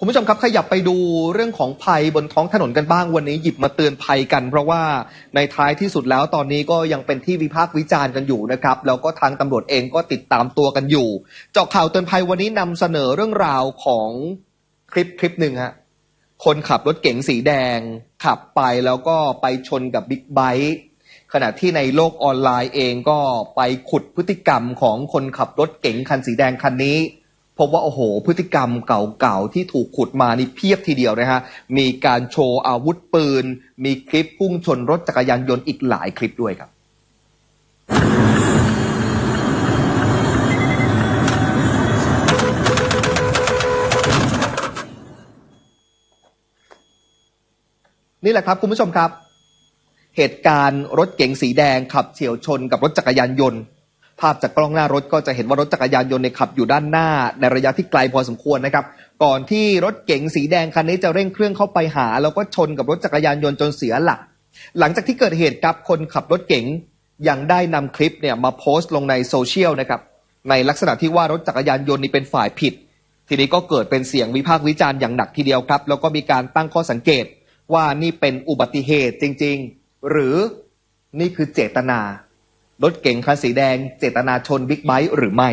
คุณผู้ชมครับขยับไปดูเรื่องของภัยบนท้องถนนกันบ้างวันนี้หยิบมาเตือนภัยกัน เพราะว่าในท้ายที่สุดแล้วตอนนี้ก็ยังเป็นที่วิพากษ์วิจารณ์กันอยู่นะครับแล้วก็ทางตำรวจเองก็ติดตามตัวกันอยู่ เจาะข่าวเตือนภัยวันนี้นำเสนอเรื่องราวของคลิปคลิปหนึ่งฮะคนขับรถเก๋งสีแดง ขับไปแล้วก็ไปชนกับบิ๊กไบค์ขณะที่ในโลกออนไลน์เองก็ไปขุดพฤติกรรมของคนขับรถเก๋งคันสีแดงคันนี้ พบว่าโอ้โห พฤติกรรมเก่าๆ ที่ถูกขุดมานี่เพียบทีเดียวนะฮะ มีการโชว์อาวุธปืน มีคลิปพุ่งชนรถจักรยานยนต์อีกหลายคลิปด้วยครับนี่แหละครับคุณผู้ชมครับ เหตุการณ์รถเก๋งสีแดงขับเฉียวชนกับรถจักรยานยนต์ ภาพจากกล้องหน้ารถก็จะเห็นว่ารถจักรยานยนต์ในขับอยู่ด้านหน้า ในระยะที่ไกลพอสมควรนะครับ ก่อนที่รถเก๋งสีแดงคันนี้จะเร่งเครื่องเข้าไปหา แล้วก็ชนกับรถจักรยานยนต์จนเสียหลัก หลังจากที่เกิดเหตุครับคนขับรถเก๋งยังได้นำคลิปเนี่ยมาโพสต์ลงในโซเชียลนะครับในลักษณะที่ว่ารถจักรยานยนต์นี่เป็นฝ่ายผิด ทีนี้ก็เกิดเป็นเสียงวิพากษ์วิจารณ์อย่างหนักทีเดียวครับ แล้วก็มีการตั้งข้อสังเกตว่านี่เป็นอุบัติเหตุจริง ๆ หรือนี่คือเจตนา รถเก๋งคันสีแดงเจตนาชนบิ๊กไบค์หรือไม่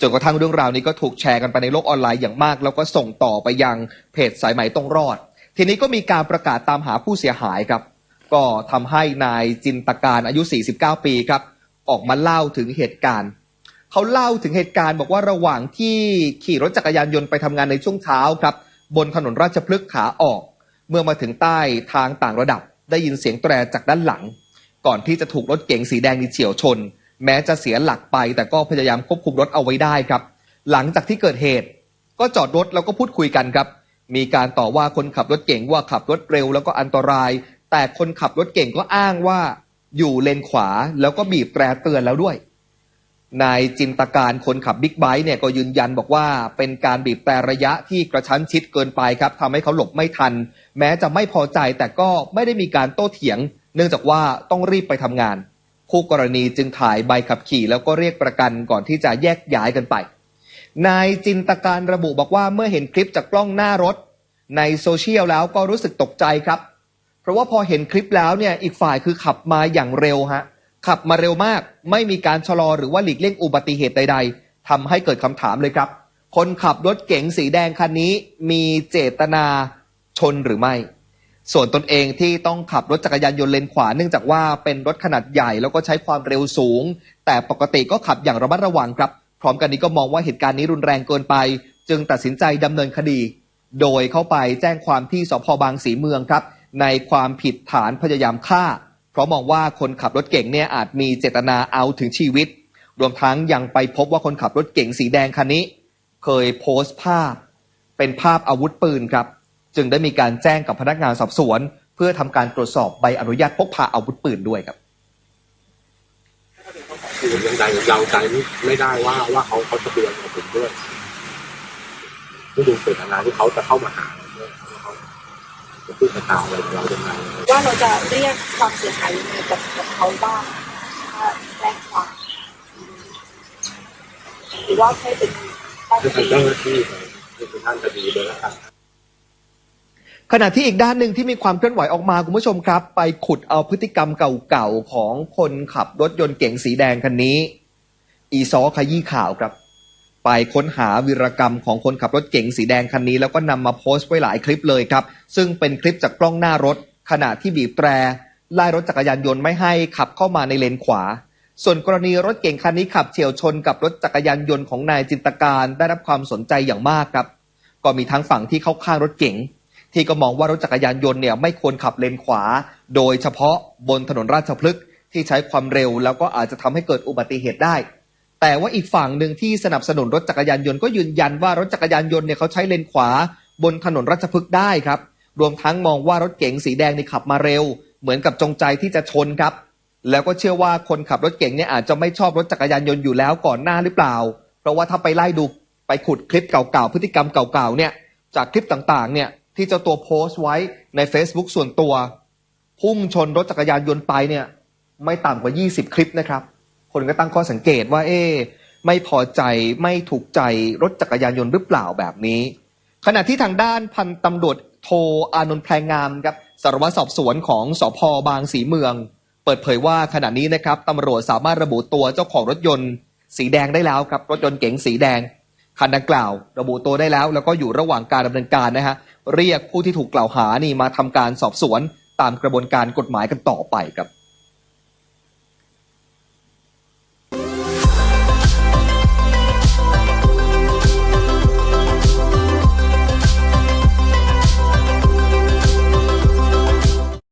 จนกระทั่งเรื่องราวนี้ก็ถูกแชร์กันไปในโลกออนไลน์อย่างมาก แล้วก็ส่งต่อไปยังเพจสายไหมต้องรอด ทีนี้ก็มีการประกาศตามหาผู้เสียหายครับ ก็ทำให้นายจินตการอายุ 49 ปีครับ ออกมาเล่าถึงเหตุการณ์ เขาเล่าถึงเหตุการณ์บอกว่าระหว่างที่ขี่รถจักรยานยนต์ไปทำงานในช่วงเช้าครับ บนถนนราชพฤกษ์ขาออก เมื่อมาถึงใต้ทางต่างระดับ ได้ยินเสียงแตรจากด้านหลัง ก่อนที่จะถูกรถเก๋งสีแดงนี่เฉียวชน แม้จะเสียหลักไป แต่ก็พยายามควบคุมรถเอาไว้ได้ครับ หลังจากที่เกิดเหตุ ก็จอดรถแล้วก็พูดคุยกันครับ มีการต่อว่าคนขับรถเก่งว่าขับรถเร็วแล้วก็อันตราย แต่คนขับรถเก่งก็อ้างว่าอยู่เลนขวาแล้วก็บีบแตรเตือนแล้วด้วยนายจินตการคนขับบิ๊กไบค์เนี่ยก็ยืนยันบอกว่าเป็นการบีบแตรระยะที่กระชั้นชิดเกินไปครับทำให้เขาหลบไม่ทัน แม้จะไม่พอใจแต่ก็ไม่ได้มีการโต้เถียง เนื่องจากว่าต้องรีบไปทำงาน คู่กรณีจึงถ่ายใบขับขี่แล้วก็เรียกประกันก่อนที่จะแยกย้ายกันไป นายจินตการระบุบอกว่าเมื่อเห็นคลิปจากกล้องหน้ารถ ในโซเชียลแล้วก็รู้สึกตกใจครับ เพราะว่าพอเห็นคลิปแล้วเนี่ยอีกฝ่ายคือขับมาอย่างเร็วฮะขับมาเร็วมาก ไม่มีการชะลอหรือว่าหลีกเลี่ยงอุบัติเหตุใด ๆทำให้เกิดคำถามเลยครับ คนขับรถเก๋งสีแดงคันนี้มีเจตนาชนหรือไม่ ส่วนตนเองที่ต้องขับรถจักรยานยนต์เลนขวาเนื่องจากว่าเป็นรถขนาดใหญ่แล้วก็ใช้ความเร็วสูง แต่ปกติก็ขับอย่างระมัดระวังครับ พร้อมกันนี้ก็มองว่าเหตุการณ์นี้รุนแรงเกินไป จึงตัดสินใจดำเนินคดี โดยเข้าไปแจ้งความที่สพบางสีเมืองครับ ในความผิดฐานพยายามฆ่า เพราะมองว่าคนขับรถเก่งเนี่ยอาจมีเจตนาเอาถึงชีวิต รวมทั้งยังไปพบว่าคนขับรถเก่งสีแดงคันนี้ เคยโพสต์ภาพ เป็นภาพอาวุธปืนครับ จึงได้มีการแจ้งกับพนักงานสอบสวน เพื่อทำการตรวจสอบใบอนุญาตพกพาอาวุธปืนด้วยครับคือยังใจเราใจไม่ไม่ได้ว่าว่าเขาเขาจะเตือนกับผมด้วยไม่ดูเจตนาที่เขาจะเข้ามาหาเราด้วยว่าเขาจะพูดกระทำอะไรกับเรายังไงว่าเราจะเรียกความเสียหายยังไงกับกับเขาบ้างถ้าแจ้งความหรือว่าให้เป็นด้านคือคทางดีเจ้าหน้าที่เลยคือท่านคดีเลยละกัน ขณะที่อีกด้านหนึ่งที่มีความเคลื่อนไหวออกมาคุณผู้ชมครับ ไปขุดเอาพฤติกรรมเก่าๆของคนขับรถยนต์เก๋งสีแดงคันนี้ อีซอขยี้ข่าวครับ ไปค้นหาวีรกรรมของคนขับรถเก๋งสีแดงคันนี้ แล้วก็นำมาโพสต์ไว้หลายคลิปเลยครับ ซึ่งเป็นคลิปจากกล้องหน้ารถ ขณะที่บีบแตรไล่รถจักรยานยนต์ไม่ให้ขับเข้ามาในเลนขวา ส่วนกรณีรถเก๋งคันนี้ขับเฉียวชนกับรถจักรยานยนต์ของนายจินตการได้รับความสนใจอย่างมากครับ ก็มีทั้งฝั่งที่เข้าข้างรถเก๋ง ที่ก็มองว่ารถจักรยานยนต์เนี่ยไม่ควรขับเลนขวา โดยเฉพาะบนถนนราชพฤกษ์ที่ใช้ความเร็วแล้วก็อาจจะทำให้เกิดอุบัติเหตุได้ แต่ว่าอีกฝั่งหนึ่งที่สนับสนุนรถจักรยานยนต์ก็ยืนยันว่ารถจักรยานยนต์เนี่ยเขาใช้เลนขวา บนถนนราชพฤกษ์ได้ครับ รวมทั้งมองว่ารถเก๋งสีแดงนี่ขับมาเร็ว เหมือนกับจงใจที่จะชนครับ แล้วก็เชื่อว่าคนขับรถเก๋งเนี่ยอาจจะไม่ชอบรถจักรยานยนต์อยู่แล้วก่อนหน้าหรือเปล่า เพราะว่าถ้าไปไล่ดูไปขุดคลิปเก่าๆพฤติกรรมเก่าๆเนี่ยจากคลิปต่างๆเนี่ย ที่เจ้าตัวโพสต์ไว้ใน Facebook ส่วนตัว พุ่งชนรถจักรยานยนต์ไปเนี่ย ไม่ต่ำกว่า 20 คลิปนะครับ คนก็ตั้งข้อสังเกตว่า เอ๊ไม่พอใจไม่ถูกใจรถจักรยานยนต์หรือเปล่าแบบนี้ ขณะที่ทางด้านพันตำรวจโทอานนท์แพรงามครับสารวัตรสอบสวนของสพบางสีเมือง เปิดเผยว่าขณะนี้นะครับตำรวจสามารถระบุตัวเจ้าของรถยนต์ สีแดงได้แล้วครับรถยนต์เก๋งสีแดงคันดังกล่าว ระบุตัวได้แล้ว แล้วก็อยู่ระหว่างการดำเนินการนะฮะ เรียกผู้ที่ถูกกล่าวหานี่มาทำการสอบสวนตามกระบวนการกฎหมายกันต่อไปครับ